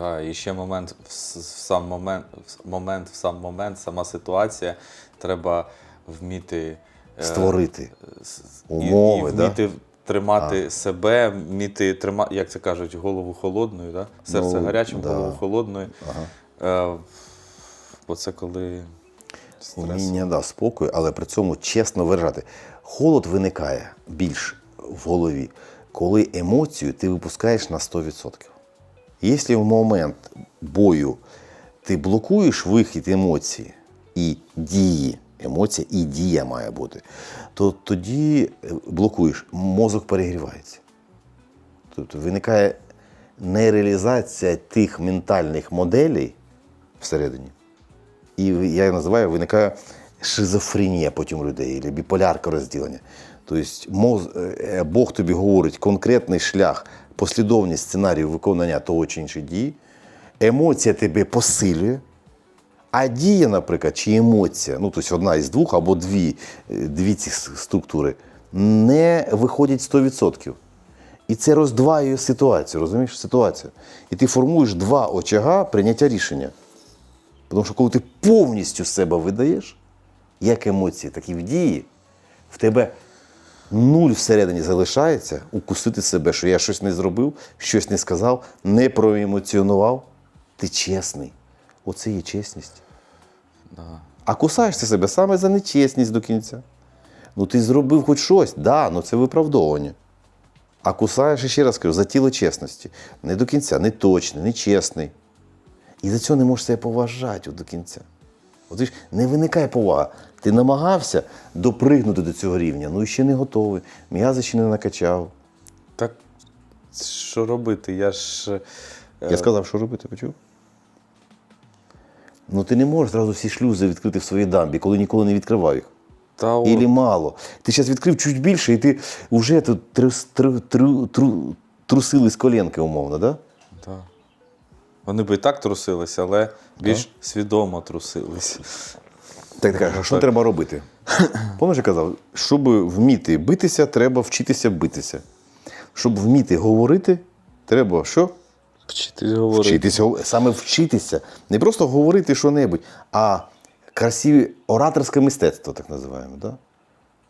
А, і ще момент в в сам момент, в момент, в сам момент, сама ситуація. Треба вміти е, Створити і- умови, і, да? вміти тримати себе, вміти тримати, як це кажуть, голову холодною, да? серце Ну, гарячим, да. голову холодною. Е, бо це коли стрес. Уміння да, спокою, але при цьому чесно виражати. Холод виникає більш в голові, коли емоцію ти випускаєш на 100%. Якщо в момент бою ти блокуєш вихід емоції і дії, емоція і дія має бути, то тоді е, блокуєш, мозок перегрівається. Тобто виникає нереалізація тих ментальних моделей всередині. І я її називаю, виникає шизофренія потім людей, або біполярка розділення. Тобто е, Бог тобі говорить конкретний шлях, послідовність сценарію виконання того чи іншої дії, емоція тебе посилює, а дія, наприклад, чи емоція, ну тобто одна із двох або дві, е, дві ці структури, не виходять 100%. І це роздваює ситуацію, розумієш? Ситуацію. І ти формуєш два очага прийняття рішення. Тому що коли ти повністю себе видаєш, як емоції, так і в дії, в тебе нуль всередині залишається укусити себе, що я щось не зробив, щось не сказав, не проемоціонував. Ти чесний. Оце є чесність. А кусаєш ти себе саме за нечесність до кінця. Ну ти зробив хоч щось, да, ну це виправдовування. А кусаєш, ще раз кажу, за тіло чесності. Не до кінця, не точний, не чесний. І за цього не можеш себе поважати до кінця. От ж не виникає повага. Ти намагався допригнути до цього рівня, ну і ще не готовий. М'язи ще не накачав. Так що робити? Я ж. е, Я сказав, що робити, почув? Ну ти не можеш зразу всі шлюзи відкрити в своїй дамбі, коли ніколи не відкривав їх. Та от, Ілі мало. Ти зараз відкрив чуть більше, і ти вже тут трус, тру, тру, тру, трусили з коленки, умовно, да? та. Вони б і так трусилися, але більш свідомо трусились. Так, так, що треба робити? Пам'ятаєш, я казав, щоб вміти битися, треба вчитися битися. Щоб вміти говорити, треба що? Вчитись говорити. Вчитися, саме вчитися. Не просто говорити що-небудь, а красиві ораторське мистецтво, так називаємо. Да?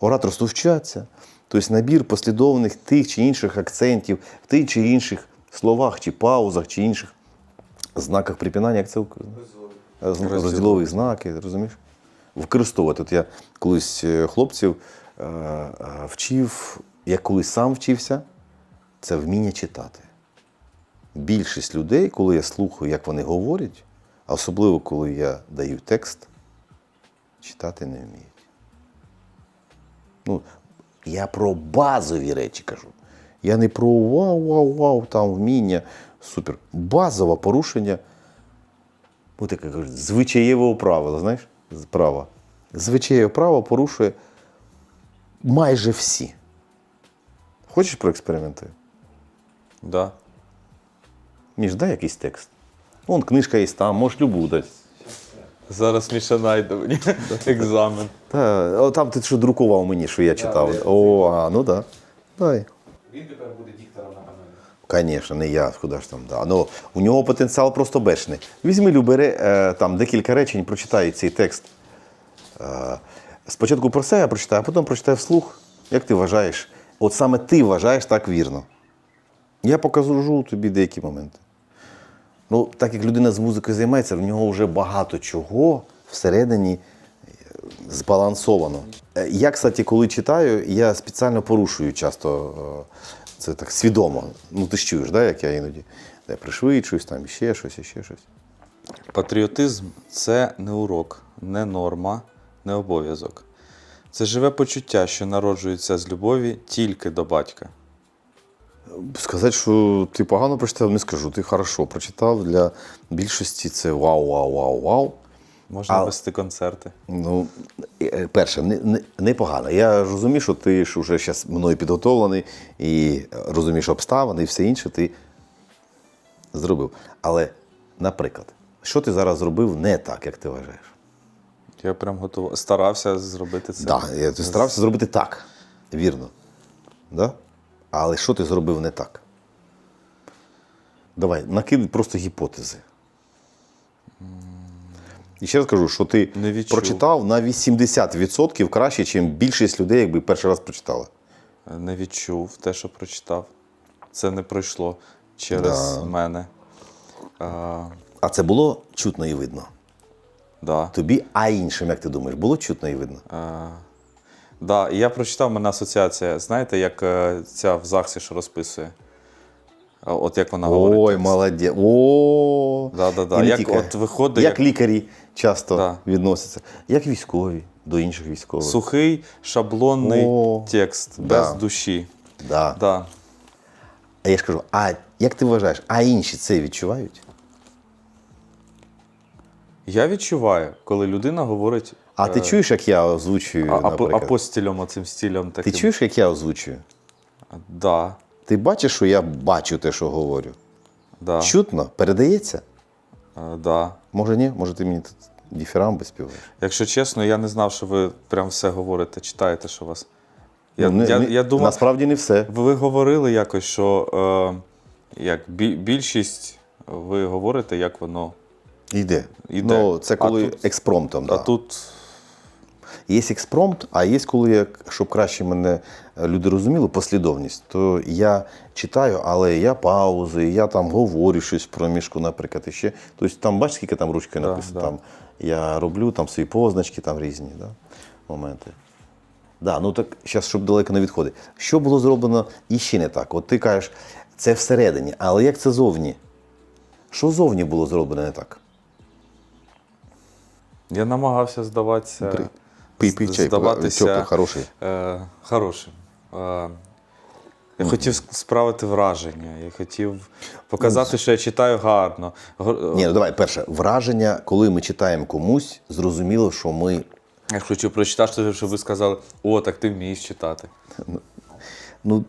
Ораторству вчаться. Тобто набір послідовних тих чи інших акцентів, в тих чи інших словах, чи паузах, чи інших знаках припинання, як це ук- Роз- розділових знаки, розумієш? Використовувати. От я колись е, хлопців е, е, вчив, я колись сам вчився, це вміння читати. Більшість людей, коли я слухаю, як вони говорять, а особливо коли я даю текст, читати не вміють. Ну, я про базові речі кажу. Я не про вау-вау-вау, там вміння, супер. Базове порушення. Ну, таке звичаєвого правила, знаєш? Права. Звичаєве право порушує майже всі. Хочеш проекспериментуй? Да. Між, дай якийсь текст. Вон книжка є там, можеш любу дати. Зараз Міша найде мені екзамен. Та, о, там ти що друкував мені, що я читав. О, а, ну так. Да. Дай. Він тепер буде диктором на. Звісно, не я, куди ж там. Да. Ну, у нього потенціал просто бешений. Візьми, любери, е, там декілька речень, прочитай цей текст. Е, спочатку про себе прочитай, а потім прочитай вслух. Як ти вважаєш? От саме ти вважаєш так вірно. Я покажу тобі деякі моменти. Ну, так як людина з музикою займається, в нього вже багато чого всередині е, збалансовано. Я, кстати, коли читаю, я спеціально порушую часто це так свідомо. Ну, ти ж чуєш, да, як я іноді де пришвидшуюсь, там ще щось, ще щось. Патріотизм це не урок, не норма, не обов'язок. Це живе почуття, що народжується з любові тільки до батька. Сказати, що ти погано прочитав, не скажу. Ти хорошо прочитав. Для більшості це вау, вау, вау, вау. Можна А- вести концерти. Ну, е, перше, не, не, непогано. Я розумію, що ти ж вже зараз мною підготовлений і розумієш обставини і все інше ти зробив. Але, наприклад, що ти зараз зробив не так, як ти вважаєш? Я прям готував. Старався зробити це. Так, да, ти старався зробити так. Вірно. Да? Але що ти зробив не так? Давай, накидай просто гіпотези. І ще раз кажу, що ти Не прочитав на 80% краще, ніж більшість людей, якби перший раз прочитали. Не відчув те, що прочитав. Це не пройшло через Да. мене. А, А це було чутно і видно. да. Тобі, а іншим, як ти думаєш, було чутно і видно? А, да. І я прочитав, мене асоціація. Знаєте, як е, ця в ЗАГСі що розписує? А От як вона говорить. Ой, молодець. О, Да, да, да. І не Як тільки. от виходить, як як- лікарі часто Да. відносяться, як військові до інших військових. Сухий шаблонний О, текст, да. без душі. Да. Да. А я ж кажу, а як ти вважаєш, а інші це відчувають? Я відчуваю, коли людина говорить. А ти е, чуєш, як я озвучую, а, апо- наприклад? апостілем, оцим стилем Ти чуєш, як я озвучую? Да, Ти бачиш, що я бачу те, що говорю? да, Чутно? Передається? е, да. Може ні? Може ти мені тут діфірамби співаєш? Якщо чесно, я не знав, що ви прям все говорите, читаєте, що у вас. Я, Ну, не- я, я думав, Насправді не все. ви говорили якось, що е, як більшість ви говорите, як воно. Йде. Іде. Ну, це А коли тут- експромтом. А да. тут Є експромт, а є коли, щоб краще мене е, люди розуміли, послідовність, то я читаю, але я паузи, я там говорю щось про мішку, наприклад, і ще. Тобто там бачиш, скільки там ручкою написано. да. Там, я роблю там свої позначки, там різні да, моменти. Да, ну так зараз, щоб далеко не відходити. Що було зроблено іще не так? От ти кажеш, це всередині, але як це зовні? Що зовні було зроблено не так? я намагався здаватися. Бери. Пий, пий чай, здаватися теплий, хороший. Е, хорошим. Е, я хотів справити враження, я хотів показати, що я читаю гарно. Ні, ну давай, перше, враження, коли ми читаємо комусь, зрозуміло, що ми. Я хочу прочитати, щоб ви сказали, о, так ти вмієш читати. Ну,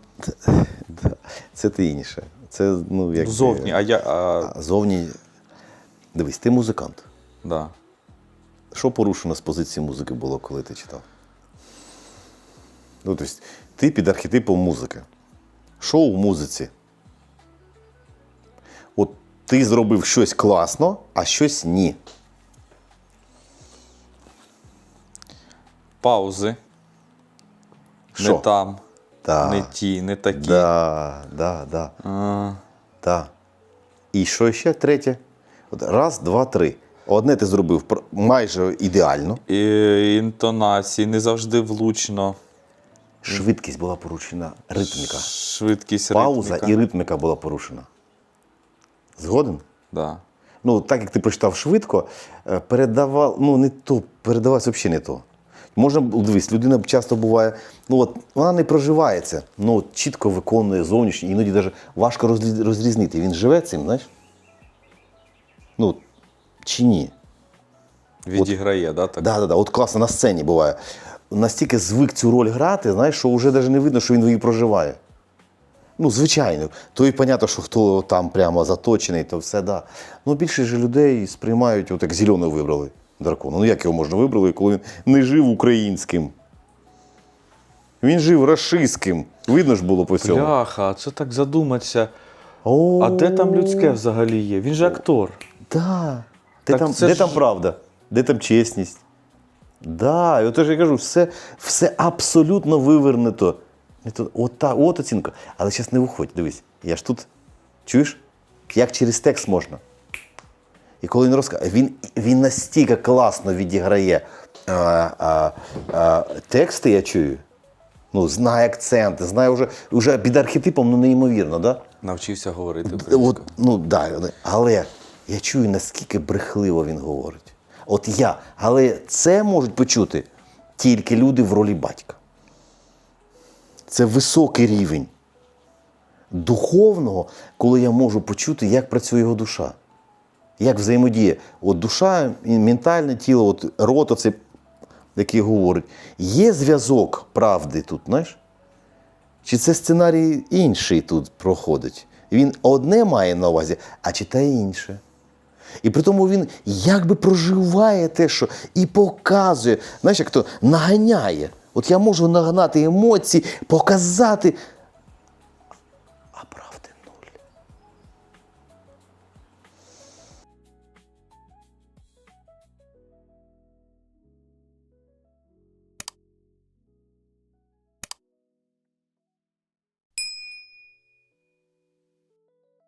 це ти інше. Це, ну, як. Зовні, а я. А, А зовні. Дивись, ти музикант. да. Що порушено з позиції музики було, коли ти читав? Ну, тобто, ти під архетипом музики. Що у музиці? От ти зробив щось класно, а щось ні. Паузи. Що? Не там, Так. не ті, не такі. Да, да, да. А, Так. І що ще третє? От раз, два, три. Одне ти зробив майже ідеально. і інтонації, не завжди влучно. Швидкість була порушена, ритміка. Швидкість Пауза ритміка. і ритміка була порушена. Згоден? Да. Ну, так як ти прочитав швидко, е, передавав, ну не то, передавалось взагалі не то. Можна, дивись, людина часто буває, ну от вона не проживається, ну от чітко виконує зовнішнє, іноді навіть важко розрізнити. Він живе цим, знаєш? Ну, чи ні? Відіграє, да, так? Да, да, да. От класно на сцені буває. Настільки звик цю роль грати, знаєш, що вже навіть не видно, що він її проживає. Ну, звичайно. То і понятно, що хто там прямо заточений, то все, да. Ну, більше ж людей сприймають, от як зеленого вибрали дракона. Ну як його можна вибрали, коли він не жив українським? Він жив рашистським. Видно ж було по цьому. Бляха, це так задуматися. О, А де там людське взагалі є? Він же актор. Да. Де, Так там, це де ж- там правда? Де там чесність? Да, і от я кажу, все, все абсолютно вивернуто. От, та, от оцінка. Але зараз не виходь, дивись. Я ж тут, чуєш, як через текст можна. І коли він розказує, він, він настільки класно відіграє а, а, а, тексти, я чую. Ну, знає акценти, знає вже, вже під архетипом, ну неймовірно, да? Навчився говорити От, ну да, але я чую, наскільки брехливо він говорить. От я. Але це можуть почути тільки люди в ролі батька. Це високий рівень духовного, коли я можу почути, як працює його душа. Як взаємодіє. От душа, ментальне тіло, от рот, оцей, який говорить. Є зв'язок правди тут, знаєш? Чи це сценарій інший тут проходить? Він одне має на увазі, а читає інше. І при тому він якби проживає те, що і показує, знаєш, як то наганяє. От я можу нагнати емоції, показати.